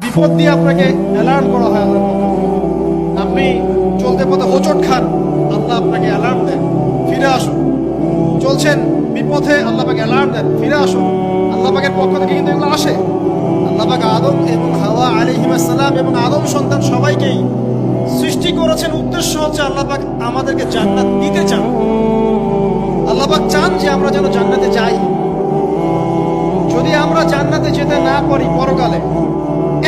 বিপদ দিয়ে আপনাকে অ্যালার্ম করা হয় থেকে। আপনি চলতে পথে হোঁচট খান, আল্লাহ আপনাকে অ্যালার্ম দেন। ফিরে আসুন। চলছেন বিপথে, আল্লাহ পাকে অ্যালার্ম দেন। ফিরে আসুন। আল্লাহ পাকের পক্ষ থেকে কিন্তু এগুলো আসে। আল্লাহ পাক আদম এবং হাওয়া আলিহিমাসাল্লাম এবং আদম সন্তান সবাইকেই সৃষ্টি করেছেন। উদ্দেশ্য হচ্ছে আল্লাহ পাক আমাদেরকে জান্নাত দিতে চান। আল্লাহ পাক চান যে আমরা যেন জান্নাতে যাই। যদি আমরা জান্নাতে যেতে না পারি পরকালে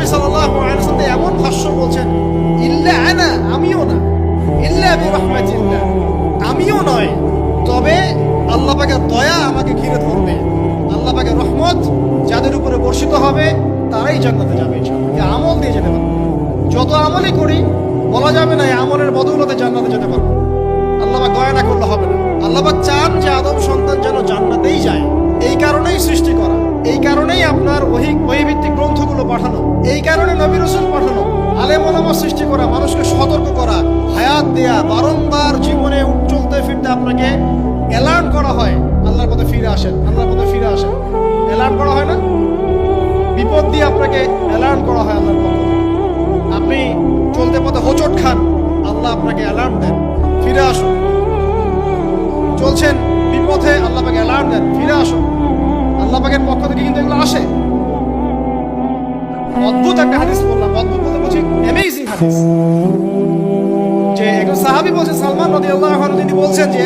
নবী সাল্লাল্লাহু আলাইহি ওয়াসাল্লাম এমন ভাষ্য বলছেন, ইল্লা আনা, আমিও না। ইল্লা বিরহমাতিল্লাহ। আমিও নয়, তবে আল্লাহ পাকের দয়া আমাকে ঘিরে ধরবে। আল্লাহ পাকের রহমত যাদের উপরে বর্ষিত হবে, তারাই জান্নাতে যাবে আমল দিয়ে যেতে পারবে। যত আমলই করি, বলা যাবে না আমলের বদৌলতে জান্নাতে যেতে পারব। আল্লাহ পাক দয়া না করলে হবে না। আল্লাহ পাক চান যে আদম সন্তান যেন জান্নাতেই যায়। এই কারণেই সৃষ্টি করা। এই কারণেই আপনার ওহি ওহিভিত্তিক গ্রন্থগুলো পাঠানো। এই কারণে নবী রসুল পাঠানো। আলেম ওলামা সৃষ্টি করা, মানুষকে সতর্ক করা, হায়াত দেয়া, বারংবার জীবনে চলতে ফিরতে আপনাকে অ্যালার্ম করা হয়, আল্লাহর পথে ফিরে আসেন, আল্লাহর পথে ফিরে আসেন। অ্যালার্ম করা হয় না? বিপদ দিয়ে আপনাকে অ্যালার্ম করা হয় আল্লাহর থেকে। আপনি চলতে পথে হোঁচট খান, আল্লাহ আপনাকে অ্যালার্ম দেন, ফিরে আসুন। চলছেন বিপথে, আল্লাহ আপনাকে অ্যালার্ম দেন, ফিরে আসুন। আল্লাহ পাকের পক্ষ থেকে কিন্তু এগুলো আসে। অদ্ভুত একটা হাদিস বললাম, অদ্ভুত বলতে বলছি অ্যামেজিং যে একজন সাহাবী বলছেন সালমান নদী আল্লাহ তিনি বলছেন যে,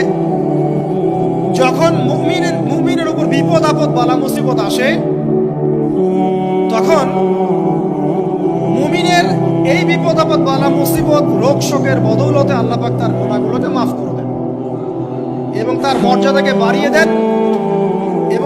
যখন মুমিনের মুমিনের উপর বিপদ, আপদ, বালা, মুসিবত আসে, তখন মুমিনের এই বিপদ, আপদ, বালা, মুসিবত, রোগ, শোকের বদৌলতে আল্লাহ পাক তার গুণাগুলোকে মাফ করে দেন এবং তার মর্যাদাকে বাড়িয়ে দেন।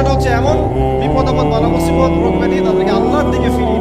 বিষয়টা হচ্ছে এমন বিপদ আপদ বালা মুসিবত রোগ ব্যাধি তাদেরকে আল্লাহর দিকে ফিরিয়ে